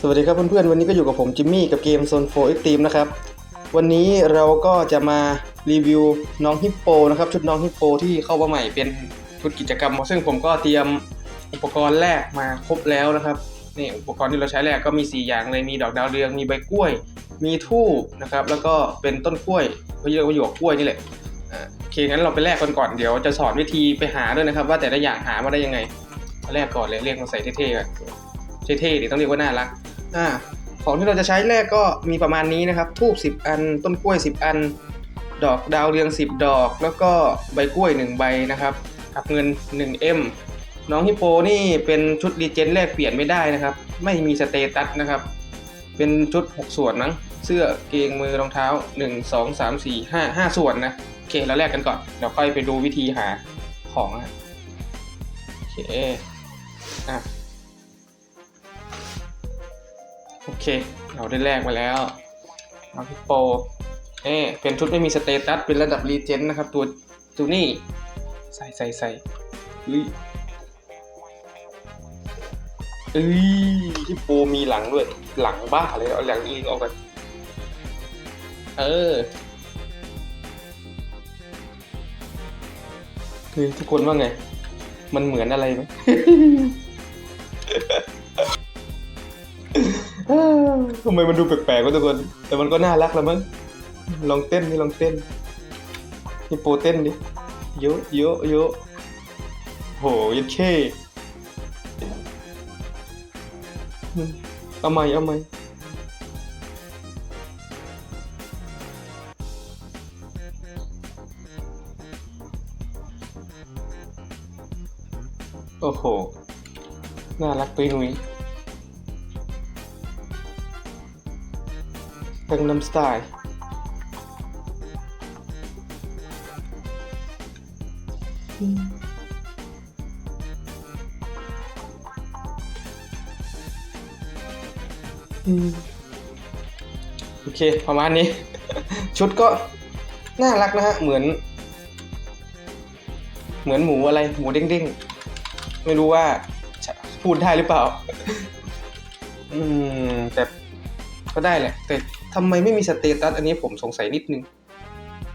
สวัสดีครับเพื่อนๆ วันนี้ก็อยู่กับผมจิมมี่กับเกม Zone 4 Extreme นะครับ วันนี้เราก็จะมารีวิวน้องฮิปโปนะครับ ชุดน้องฮิปโปที่เข้ามาใหม่เป็นชุดกิจกรรม ซึ่งผมก็เตรียมอุปกรณ์แรกมาครบแล้วนะครับนี่อุปกรณ์ที่เราใช้แรกก็มี 4 อย่างเลยมีดอกดาวเรืองมีใบกล้วย มีทูบนะครับ แล้วก็เป็นต้นกล้วยเขาเรียกว่าหยวกกล้วยนี่แหละโอเคงั้นเราไปแลกกันก่อนเดี๋ยวจะสอนวิธีไปหาด้วยนะครับ ว่าแต่ละอย่างหามาได้ยังไงแรกก่อนเลยเรียกมาใส่เท่ๆก่อนเท่ๆดิต้องเรียกว่าน่ารัก อ่าของที่เราจะใช้แรกก็มีประมาณนี้นะครับทูบ10 อัน ต้นกล้วย 10 อัน ดอกดาวเรือง 10 ดอก แล้วก็ใบกล้วย 1 ใบนะครับกับเงิน 1M น้องฮิปโปนี่เป็นชุดรีเจนแรกเปลี่ยนไม่ได้นะครับ ไม่มีสเตตัสนะครับ เป็นชุด 6 ส่วนมั้งเสื้อเกงมือรองเท้า 1 2 3 4 5 5 ส่วนนะโอเคเราแลกกันก่อนเดี๋ยวค่อยไปดูวิธีหาของนะโอเคอะ โอเค เราได้แลกมาแล้วน้องฮิปโปเอ๊เป็นชุดไม่มีสเตตัส เป็นระดับรีเจนนะครับ ตัวตัวนี้ ใส่ใส่ใส่เฮ้ยเอ้ยฮิปโปมีหลังด้วย หลังบ้าเลยเอาหลังลิงออกกันเออคือทุกคนว่าไง มันเหมือนอะไรไหม ทำไมมันดูแปลกๆวะทุกคน แต่มันก็น่ารักแล้วมั้ง ลองเต้นนี่ลองเต้นนี่โปรเต้นดิโยโยโยอะโหยัดเข้อืมเอาใหม่เอาใหม่โอ้โห น่ารักไปหนุย Gangnam Style อืมอืมโอเค ประมาณนี้ ชุดก็น่ารักนะฮะ เหมือน เหมือนหมูอะไร หมูเด้งๆ ไม่รู้ว่าพูดได้หรือเปล่า อืม แต่ก็ได้แหละแต่ ทำไมไม่มีสเตตัสอันนี้ผมสงสัยนิดนึง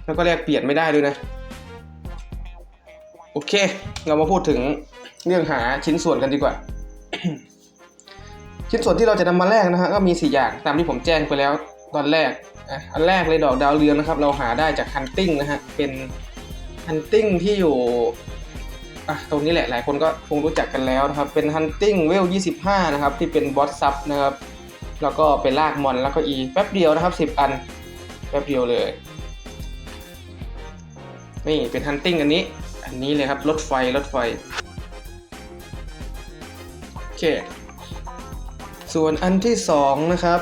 แล้วก็แลกเปลี่ยนไม่ได้ด้วยนะ โอเค เรามาพูดถึงเรื่องหาชิ้นส่วนกันดีกว่า ชิ้นส่วนที่เราจะนำมาแลกนะฮะก็มี 4 อย่างตามที่ผมแจ้งไปแล้วตอนแรกอันแรกเลยดอกดาวเรืองนะครับ เราหาได้จากฮันติ้งนะฮะ เป็นฮันติ้งที่อยู่อะตรงนี้แหละหลายคนก็คงรู้จักกันแล้วนะครับ เป็นฮันติ้งเวล 25 นะครับ ที่เป็นบอสซับนะครับ แล้วก็เป็นลากมอนแล้วก็อีแป๊บเดียวนะครับ 10 อันแป๊บเดียวเลย นี่เป็นฮันติ้งอันนี้ อันนี้เลยครับรถไฟรถไฟ โอเค ส่วนอันที่สองนะครับ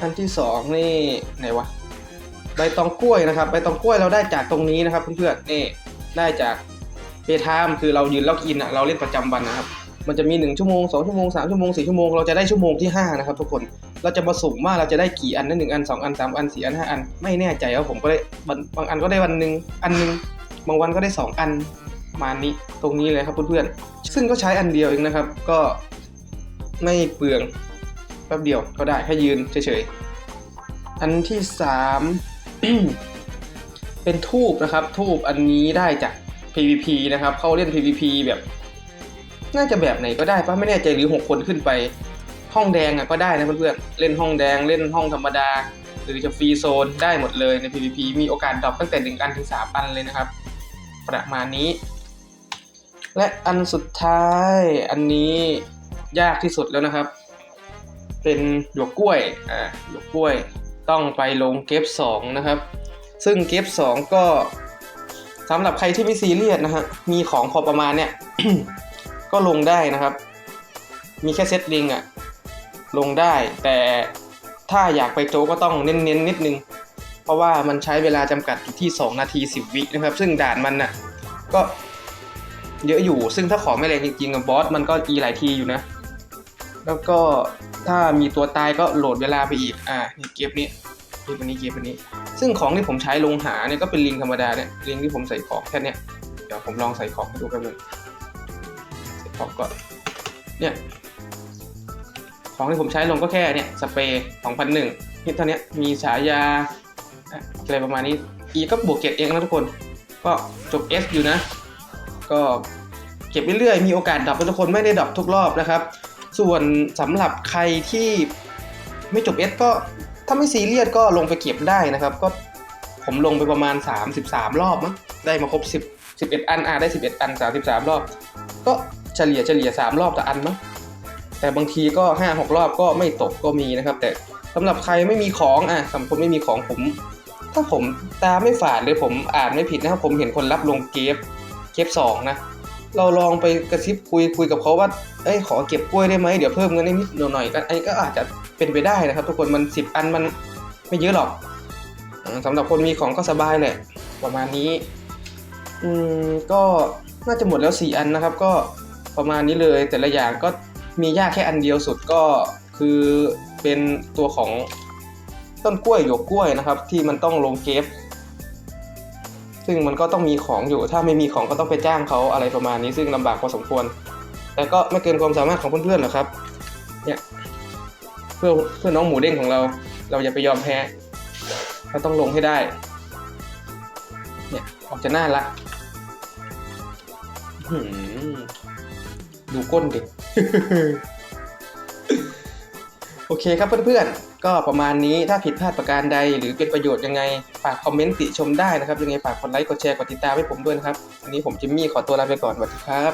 อันที่สองนี่ ไหนวะใบตองกล้วยนะครับ ใบตองกล้วยเราได้จากตรงนี้นะครับเพื่อนๆนี่ได้จากเปทามคือเรายืนล็อกอินอะเราเล่นประจำวันนะครับ มันจะมี 1 ชั่วโมง 2 ชั่วโมง 3 ชั่วโมง 4 ชั่วโมง เราจะได้ชั่วโมงที่ 5 นะครับทุกคน เราจะมาสุ่มว่าเราจะได้กี่อันนะหนึ่งอัน2อัน3อัน4อัน5อัน ไม่แน่ใจว่าผมก็ได้บางอันก็ได้วันหนึ่งอันหนึ่งบางวันก็ได้ 2 อันมานี้ตรงนี้เลยครับเพื่อนๆ ซึ่งก็ใช้อันเดียวเองนะครับ ก็ไม่เปลืองแป๊บเดียวก็ได้แค่ยืนเฉยๆ อันที่ 3 เป็นทูบนะครับ ทูบอันนี้ได้จาก PVP นะครับเข้าเล่น PVP แบบ น่าจะแบบไหนก็ได้ปะไม่แน่ใจหรือ 6 คนขึ้นไป ห้องแดงอะก็ได้นะเพื่อนๆ เล่นห้องแดงเล่นห้องธรรมดา หรือจะฟรีโซนได้หมดเลยใน PVP มีโอกาสดรอปตั้งแต่1อันถึง3อันเลยนะครับ ประมาณนี้ และอันสุดท้ายอันนี้ยากที่สุดแล้วนะครับ เป็นหยวกกล้วยอ่าหยวกกล้วยต้องไปลงเก็บ2นะครับ ซึ่งเก็บ2ก็สำหรับใครที่ไม่ซีเรียสนะฮะมีของพอประมาณเนี่ยก็ลงได้นะครับ มีแค่เซตลิงอะ ลงได้ แต่ถ้าอยากไปโจก็ต้องเน้นๆนิดนึง เพราะว่ามันใช้เวลาจำกัดอยู่ที่ 2 นาที 10 วินะครับ ซึ่งด่านมันน่ะก็เยอะอยู่ ซึ่งถ้าของไม่แรงจริงๆกับบอสมันก็อีหลายทีอยู่นะ แล้วก็ถ้ามีตัวตายก็โหลดเวลาไปอีก อ่านี่เก็บนี้เก็บอันนี้เก็บอันนี้ ซึ่งของที่ผมใช้ลงหาเนี่ยก็เป็นลิงธรรมดาเนี่ย ลิงที่ผมใส่ของแค่เนี้ยเดี๋ยวผมลองใส่ของให้ดูกันเลยใส่ของก่อน เนี่ย ของที่ผมใช้ลงก็แค่เนี่ยสเปรย์2001นี่ตอนเนี้มีฉายาอะไรประมาณนี้ E ก็บวกเกรดเองนะทุกคน ก็จบ S อยู่นะ ก็เก็บเรื่อยๆ มีโอกาสดรอปทุกคนไม่ได้ดรอปทุกรอบนะครับ ส่วนสำหรับใครที่ไม่จบ S ก็ถ้าไม่ซีเรียสก็ลงไปเก็บได้นะครับ ก็ผมลงไปประมาณ 33 รอบมั้งได้มาครบ 10 11 อันอะได้ 11 อัน 33 รอบ ก็เฉลี่ยเฉลี่ย 3 รอบต่ออันมั้ง แต่บางทีก็5 6รอบก็ไม่ตกก็มีนะครับ แต่สำหรับใครไม่มีของอะสำหรับคนไม่มีของผม ถ้าผมตาไม่ฝาดเลยผมอ่านไม่ผิดนะครับ ผมเห็นคนรับลงเกฟเกฟสองนะเราลองไปกระซิบคุยคุยกับเขาว่าเอ้ยขอเก็บกล้วยได้ไหมเดี๋ยวเพิ่มเงินให้นิดหน่อยๆก็อันนี้ก็อาจจะเป็นไปได้นะครับ ทุกคนมันสิบอันมันไม่เยอะหรอกอืมสำหรับคนมีของก็สบายแหละ ประมาณนี้ อืมก็น่าจะหมดแล้วสี่อันนะครับ ก็ประมาณนี้เลยแต่ละอย่างก็ มียากแค่อันเดียวสุดก็คือเป็นตัวของต้นกล้วยหยวกกล้วยนะครับ ที่มันต้องลงเกฟซึ่งมันก็ต้องมีของอยู่ ถ้าไม่มีของก็ต้องไปจ้างเขาอะไรประมาณนี้ ซึ่งลำบากพอสมควร แต่ก็ไม่เกินความสามารถของเพื่อนๆหรอกครับ เนี่ยเพื่อเพื่อน้องหมูเด้งของเรา เราอย่าไปยอมแพ้ เราต้องลงให้ได้ เนี่ยออกจะน่ารักดูก้นดิ โอเคครับเพื่อนๆ ก็ประมาณนี้ถ้าผิดพลาดประการใดหรือเป็นประโยชน์ยังไง ฝากคอมเมนต์ติชมได้นะครับ ยังไงฝากกดไลค์กดแชร์กดติดตามให้ผมด้วยนะครับ วันนี้ผมจิมมี่ขอตัวลาไปก่อนสวัสดีครับ